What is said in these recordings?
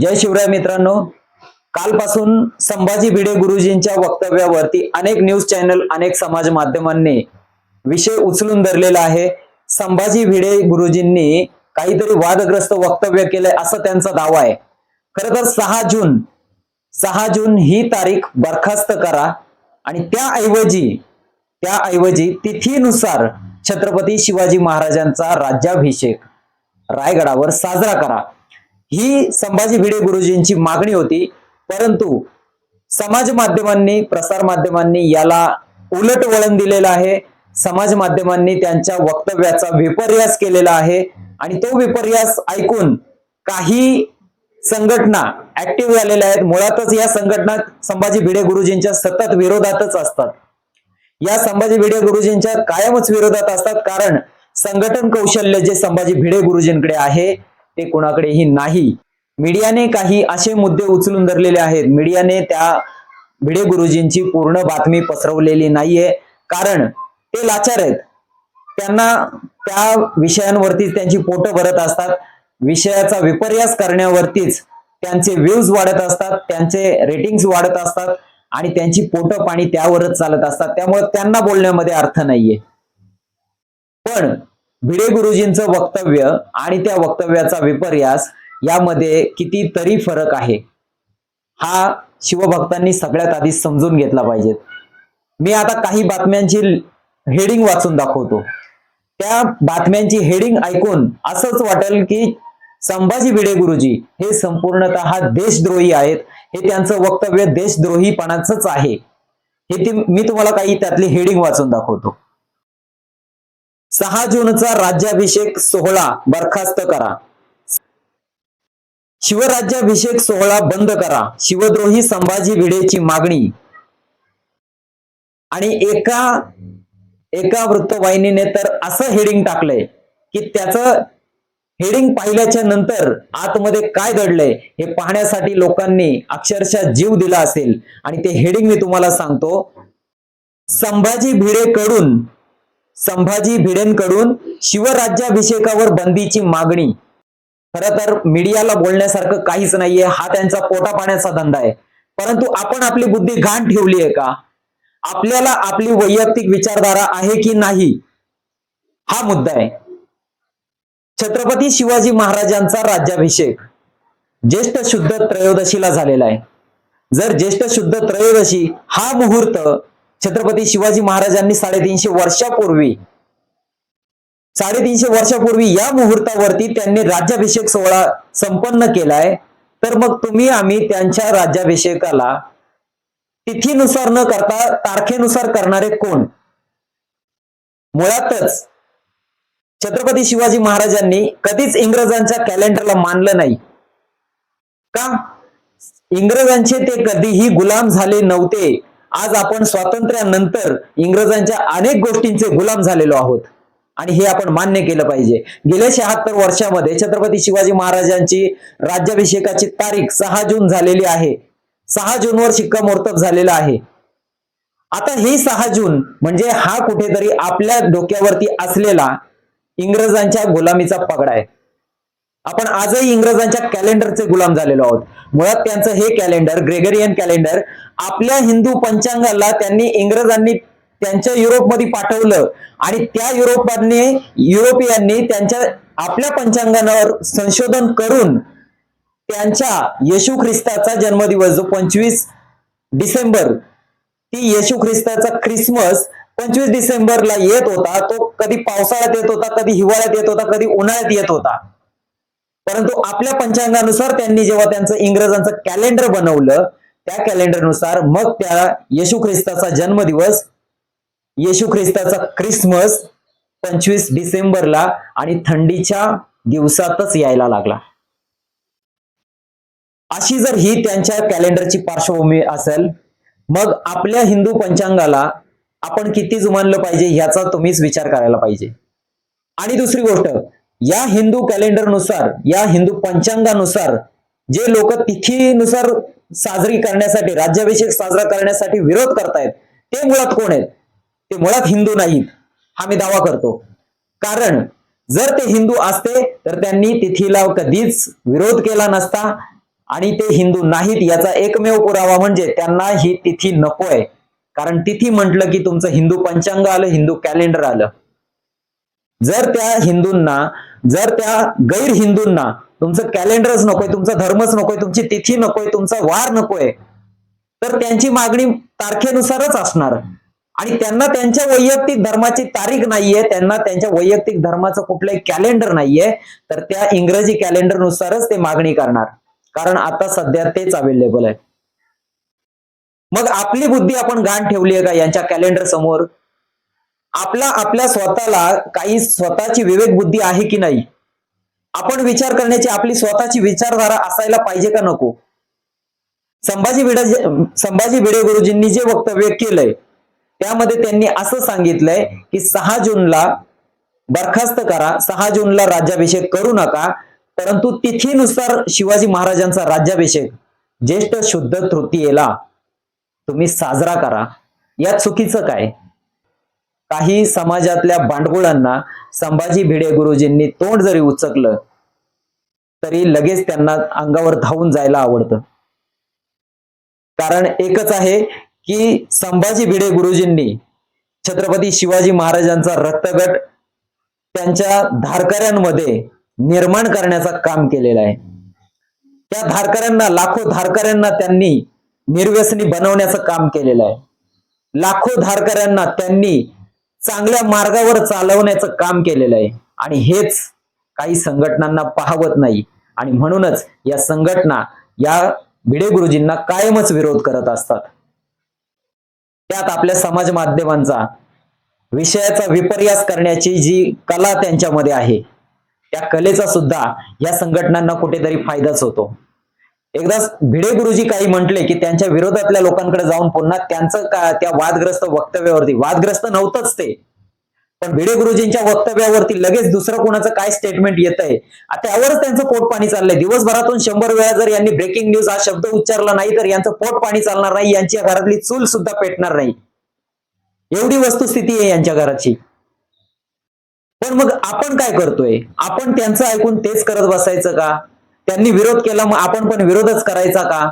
जय शिवराय मित्रांनो. कालपासून संभाजी भिडे गुरुजींच्या वक्तव्यावरती अनेक न्यूज चॅनल अनेक समाज माध्यमांनी विषय उचलून धरलेला आहे. संभाजी भिडे गुरुजींनी काहीतरी वादग्रस्त वक्तव्य केलंय असं त्यांचा दावा आहे. खर तर सहा जून सहा जून ही तारीख बरखास्त करा आणि त्याऐवजी त्याऐवजी तिथीनुसार छत्रपती शिवाजी महाराजांचा राज्याभिषेक रायगडावर साजरा करा. ही संभाजी भिडे गुरुजींची मागणी होती. परंतु समाज माध्यमांनी प्रसार माध्यमांनी याला उलट वळण दिलेलं आहे. समाज माध्यमांनी त्यांच्या वक्तव्याचा विपर्यास केलेला आहे. आणि तो विपर्यास ऐकून काही संघटना ऍक्टिव्ह झालेल्या आहेत. मुळातच या संघटना संभाजी भिडे गुरुजींच्या सतत विरोधातच असतात. या संभाजी भिडे गुरुजींच्या कायमच विरोधात असतात. कारण संघटन कौशल्य जे संभाजी भिडे गुरुजींकडे आहे ते कुणाकडेही नाही. मीडियाने काही असे मुद्दे उचलून धरलेले आहेत. मीडियाने त्या भिडे गुरुजींची पूर्ण बातमी पसरवलेली नाहीये. कारण ते लाचार आहेत. त्यांना त्या विषयांवरतीच त्यांची पोटं भरत असतात. विषयाचा विपर्यास करण्यावरतीच त्यांचे व्ह्यूज वाढत असतात. त्यांचे रेटिंग्स वाढत असतात. आणि त्यांची पोटं पाणी त्यावरच चालत असतात. त्यामुळे त्यांना बोलण्यामध्ये अर्थ नाहीये. पण भिडे गुरुजींचं वक्तव्य आणि त्या वक्तव्याचा विपर्यास यामध्ये कितीतरी फरक आहे. हा शिवभक्तांनी सगळ्यात आधी समजून घेतला पाहिजे. मी आता काही बातम्यांची हेडिंग वाचून दाखवतो. त्या बातम्यांची हेडिंग ऐकून असंच वाटेल की संभाजी भिडे गुरुजी हे संपूर्णतः देशद्रोही आहेत. हे त्यांचं वक्तव्य देशद्रोहीपणाचंच आहे. हे ती मी तुम्हाला काही त्यातली हेडिंग वाचून दाखवतो. सहा जूनचा राज्याभिषेक सोहळा बरखास्त करा. शिवराज्याभिषेक सोहळा बंद करा. शिवद्रोही संभाजी भिडेची मागणी. आणि एका एका वृत्तवाहिनीने तर असं हेडिंग टाकलंय की त्याचं हेडिंग पाहिल्याच्या नंतर आतमध्ये काय घडलंय हे पाहण्यासाठी लोकांनी अक्षरशः जीव दिला असेल. आणि ते हेडिंग मी तुम्हाला सांगतो. संभाजी भिडेकडून संभाजी भिडेंकडून शिवराज्याभिषेकावर बंदीची मागणी. खर तर मीडियाला बोलण्यासारखं काहीच नाहीये. हा त्यांचा पोटा पाण्याचा धंदा आहे. परंतु आपण आपली बुद्धी घाण ठेवली आहे का? आपल्याला आपली वैयक्तिक विचारधारा आहे की नाही? हा मुद्दा आहे. छत्रपती शिवाजी महाराजांचा राज्याभिषेक ज्येष्ठ शुद्ध त्रयोदशीला झालेला आहे. जर ज्येष्ठ शुद्ध त्रयोदशी हा मुहूर्त छत्रपती शिवाजी महाराजांनी साडेतीनशे वर्षापूर्वी साडेतीनशे वर्षापूर्वी या मुहूर्तावरती त्यांनी राज्याभिषेक सोहळा संपन्न केलाय. तर मग तुम्ही आम्ही त्यांच्या राज्याभिषेकाला तिथीनुसार न करता तारखेनुसार करणारे कोण? मुळातच छत्रपती शिवाजी महाराजांनी कधीच इंग्रजांच्या कॅलेंडरला मानलं नाही. का? इंग्रजांचे ते कधीही गुलाम झाले नव्हते. आज आपण स्वातंत्र्यानंतर इंग्रजांच्या अनेक गोष्टींचे गुलाम झालेलो आहोत. आणि हे आपण मान्य केलं पाहिजे. गेल्या शहात्तर वर्षामध्ये छत्रपती शिवाजी महाराजांची राज्याभिषेकाची तारीख सहा जून झालेली आहे. सहा जूनवर शिक्कामोर्तब झालेला आहे. आता हे सहा जून म्हणजे हा कुठेतरी आपल्या डोक्यावरती असलेला इंग्रजांच्या गुलामीचा पगडा आहे. आपण आजही इंग्रजांच्या कॅलेंडरचे गुलाम झालेलो आहोत. मुळात त्यांचं हे कॅलेंडर ग्रेगरियन कॅलेंडर आपल्या हिंदू पंचांगाला त्यांनी इंग्रजांनी त्यांच्या युरोपमध्ये पाठवलं आणि त्या युरोपांनी युरोपियांनी त्यांच्या आपल्या पंचांगांवर संशोधन करून त्यांच्या येशू ख्रिस्ताचा जन्मदिवस जो पंचवीस डिसेंबर ती येशू ख्रिस्ताचा ख्रिसमस पंचवीस डिसेंबरला येत होता. तो कधी पावसाळ्यात येत होता कधी हिवाळ्यात येत होता कधी उन्हाळ्यात येत होता. परंतु आपल्या पंचांगानुसार त्यांनी जेव्हा त्यांचं इंग्रजांचं कॅलेंडर बनवलं त्या कॅलेंडरनुसार मग त्या येशू ख्रिस्ताचा जन्मदिवस येशू ख्रिस्ताचा ख्रिसमस पंचवीस डिसेंबरला आणि थंडीच्या दिवसातच यायला लागला. अशी जर ही त्यांच्या कॅलेंडरची पार्श्वभूमी असेल मग आपल्या हिंदू पंचांगाला आपण किती जुमानलं पाहिजे ह्याचा तुम्हीच विचार करायला पाहिजे. आणि दुसरी गोष्ट या हिंदू कॅलेंडरनुसार या हिंदू पंचांगानुसार जे लोक तिथीनुसार साजरी करण्यासाठी राज्याभिषेक साजरा करण्यासाठी विरोध करतायत ते मुळात कोण आहेत? ते मुळात हिंदू नाहीत. हा मी दावा करतो. कारण जर ते हिंदू असते तर त्यांनी तिथीला कधीच विरोध केला नसता आणि ते हिंदू नाहीत याचा एकमेव पुरावा म्हणजे त्यांना ही तिथी नकोय. कारण तिथी म्हटलं की तुमचं हिंदू पंचांग आलं हिंदू कॅलेंडर आलं. जर त्या हिंदूंना जर त्या गैर हिंदूंना तुमचं कॅलेंडरच नकोय तुमचा धर्मच नकोय तुमची तिथी नकोय तुमचा वार नकोय तर त्यांची मागणी तारखेनुसारच असणार. आणि त्यांना त्यांच्या वैयक्तिक धर्माची तारीख नाहीये त्यांना त्यांच्या वैयक्तिक धर्माचं कुठलंही कॅलेंडर नाहीये तर त्या इंग्रजी कॅलेंडर नुसारच ते मागणी करणार. कारण आता सध्या तेच अवेलेबल आहे. मग आपली बुद्धी आपण गाण ठेवली आहे का यांच्या कॅलेंडर समोर? आपला आपल्या स्वतःला काही स्वतःची विवेक बुद्धी आहे की नाही? आपण विचार करण्याची आपली स्वतःची विचारधारा असायला पाहिजे का नको? संभाजी भिडे संभाजी भिडे गुरुजींनी जे वक्तव्य केलंय त्यामध्ये त्यांनी असं सांगितलंय की सहा जूनला बरखास्त करा सहा जूनला राज्याभिषेक करू नका परंतु तिथीनुसार शिवाजी महाराजांचा राज्याभिषेक ज्येष्ठ शुद्ध तृतीयेला तुम्ही साजरा करा. यात चुकीचं काय? काही समाजातल्या भांडगुळांना संभाजी भिडे गुरुजींनी तोंड जरी उचकलं तरी लगेच त्यांना अंगावर धावून जायला आवडतं. कारण एकच आहे की संभाजी भिडे गुरुजींनी छत्रपती शिवाजी महाराजांचा रक्तगट त्यांच्या धारकऱ्यांमध्ये निर्माण करण्याचं काम केलेलं आहे. त्या धारकऱ्यांना लाखो धारकऱ्यांना त्यांनी निर्व्यसनी बनवण्याचं काम केलेलं आहे. लाखो धारकऱ्यांना त्यांनी चांगल्या मार्गावर चालवण्याचं काम केलेलं आहे. आणि हेच काही संघटनांना पाहवत नाही. आणि म्हणूनच या संघटना या भिडे गुरुजींना कायमच विरोध करत असतात. त्यात आपल्या समाज माध्यमांचा विषयाचा विपर्यास करण्याची जी कला त्यांच्यामध्ये आहे त्या कलेचा सुद्धा या संघटनांना कुठेतरी फायदाच होतो. एकदा भिडे गुरुजी काही म्हटले की त्यांच्या विरोधातल्या लोकांकडे जाऊन पुन्हा त्यांचं का त्या वादग्रस्त वक्तव्यावरती वादग्रस्त नव्हतंच ते. पण भिडे गुरुजींच्या वक्तव्यावरती लगेच दुसरं कोणाचं काय स्टेटमेंट येत आहे त्यावरच त्यांचं पोट पाणी चाललंय. दिवसभरातून शंभर वेळा जर यांनी ब्रेकिंग न्यूज हा शब्द उच्चारला नाही तर यांचं पोट पाणी चालणार नाही यांच्या घरातली चूल सुद्धा पेटणार नाही. एवढी वस्तुस्थिती आहे यांच्या घराची. पण मग आपण काय करतोय? आपण त्यांचं ऐकून तेच करत बसायचं का? त्यांनी विरोध केला मग आपण पण विरोधच करायचा का?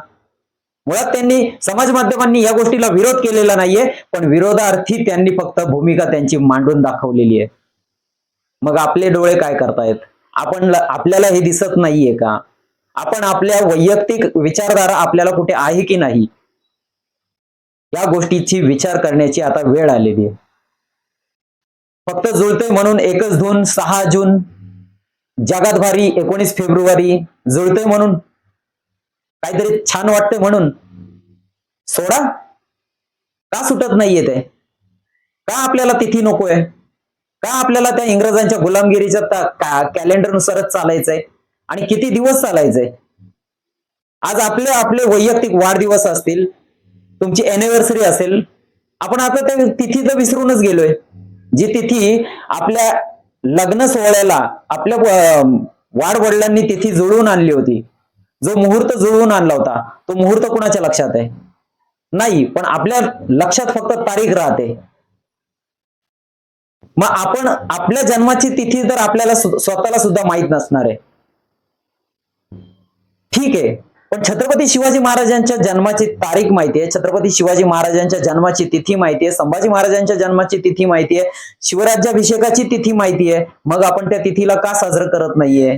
मुळात त्यांनी समाज माध्यमांनी या गोष्टीला विरोध केलेला नाहीये पण विरोधार्थी त्यांनी फक्त भूमिका त्यांची मांडून दाखवलेली आहे. मग आपले डोळे काय करतायत? आपण आपल्याला हे दिसत नाहीये का? आपण आपल्या वैयक्तिक विचारधारा आपल्याला कुठे आहे की नाही? या गोष्टीची विचार करण्याची आता वेळ आलेली आहे. फक्त जुळते म्हणून एकच धून सहा जून जगात भारी एकोणीस फेब्रुवारी जुळतोय म्हणून. काहीतरी छान वाटतंय म्हणून. सोडा. का सुटत नाहीये ते? का आपल्याला तिथी नकोय? का आपल्याला त्या इंग्रजांच्या गुलामगिरीच्या कॅलेंडर नुसारच चालायचंय? आणि किती दिवस चालायचंय? आज आपले आपले वैयक्तिक वाढदिवस असतील. तुमची एनिव्हर्सरी असेल. आपण आता त्या तिथी तर विसरूनच गेलोय. जी तिथी आपल्या लग्न सोहळ्याला आपल्या वाडवडिलांनी तिथी जुळवून आणली होती. जो मुहूर्त जुळवून आणला होता तो मुहूर्त कुणाच्या लक्षात आहे? नाही पण आपल्या लक्षात फक्त तारीख राहते. मग आपण आपल्या जन्माची तिथी तर आपल्याला स्वतःला सुद्धा माहीत नसणार आहे. ठीक आहे. पण छत्रपती शिवाजी महाराजांच्या जन्माची तारीख माहिती आहे छत्रपती शिवाजी महाराजांच्या जन्माची तिथी माहिती आहे संभाजी महाराजांच्या जन्माची तिथी माहिती आहे शिवराज्याभिषेकाची तिथी माहिती आहे मग आपण त्या तिथीला का साजरं करत नाहीये?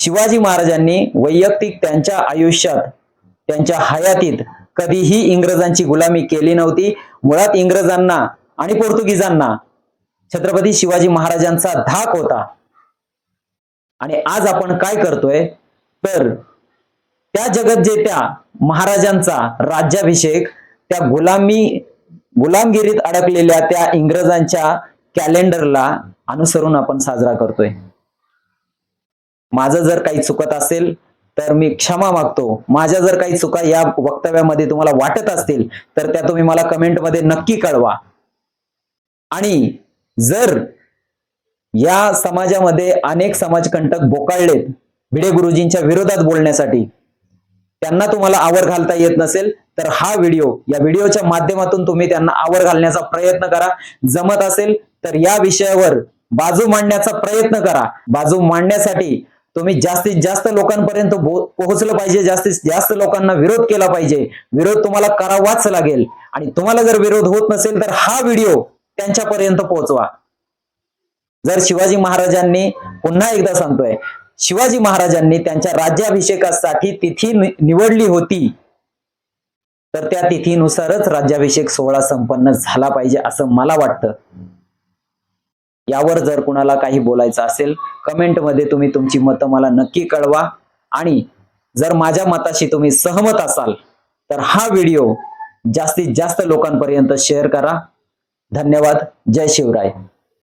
शिवाजी महाराजांनी वैयक्तिक त्यांच्या आयुष्यात त्यांच्या हयातीत कधीही इंग्रजांची गुलामी केली नव्हती. मुळात इंग्रजांना आणि पोर्तुगीजांना छत्रपती शिवाजी महाराजांचा धाक होता. आणि आज आपण काय करतोय? तर त्या जगत जे त्या महाराजांचा राज्याभिषेक त्या गुलामी गुलामगिरीत अडकलेल्या त्या इंग्रजांच्या कॅलेंडरला अनुसरून आपण साजरा करतोय. माझं जर काही चुकत असेल तर मी क्षमा मागतो. माझ्या जर काही चुका या वक्तव्यामध्ये तुम्हाला वाटत असतील तर त्या तुम्ही मला कमेंटमध्ये नक्की कळवा. आणि जर या समाजामध्ये अनेक समाजकंटक बोकाळलेत भिडे गुरुजींच्या विरोधात बोलण्यासाठी. त्यांना तुम्हाला आवर घालता येत नसेल तर हा व्हिडिओ या व्हिडिओच्या माध्यमातून तुम्ही त्यांना आवर घालण्याचा प्रयत्न करा. जमत असेल तर या विषयावर बाजू मांडण्याचा प्रयत्न करा. बाजू मांडण्यासाठी तुम्ही जास्तीत जास्त लोकांपर्यंत पोहोचलं पाहिजे जास्तीत जास्त लोकांना विरोध केला पाहिजे. विरोध तुम्हाला करावाच लागेल. आणि तुम्हाला जर विरोध होत नसेल तर हा व्हिडिओ त्यांच्यापर्यंत पोहोचवा. जर शिवाजी महाराजांनी पुन्हा एकदा सांगतोय शिवाजी महाराजांनी त्यांच्या राज्याभिषेकासाठी तिथी निवडली होती. तर त्या तिथीनुसारच राज्याभिषेक सोहळा संपन्न झाला पाहिजे असं मला वाटतं. यावर जर कुणाला काही बोलायचं असेल कमेंटमध्ये तुम्ही तुमची मतं मला नक्की कळवा. आणि जर माझ्या मताशी तुम्ही सहमत असाल तर हा व्हिडिओ जास्तीत जास्त लोकांपर्यंत शेअर करा. धन्यवाद. जय शिवराय.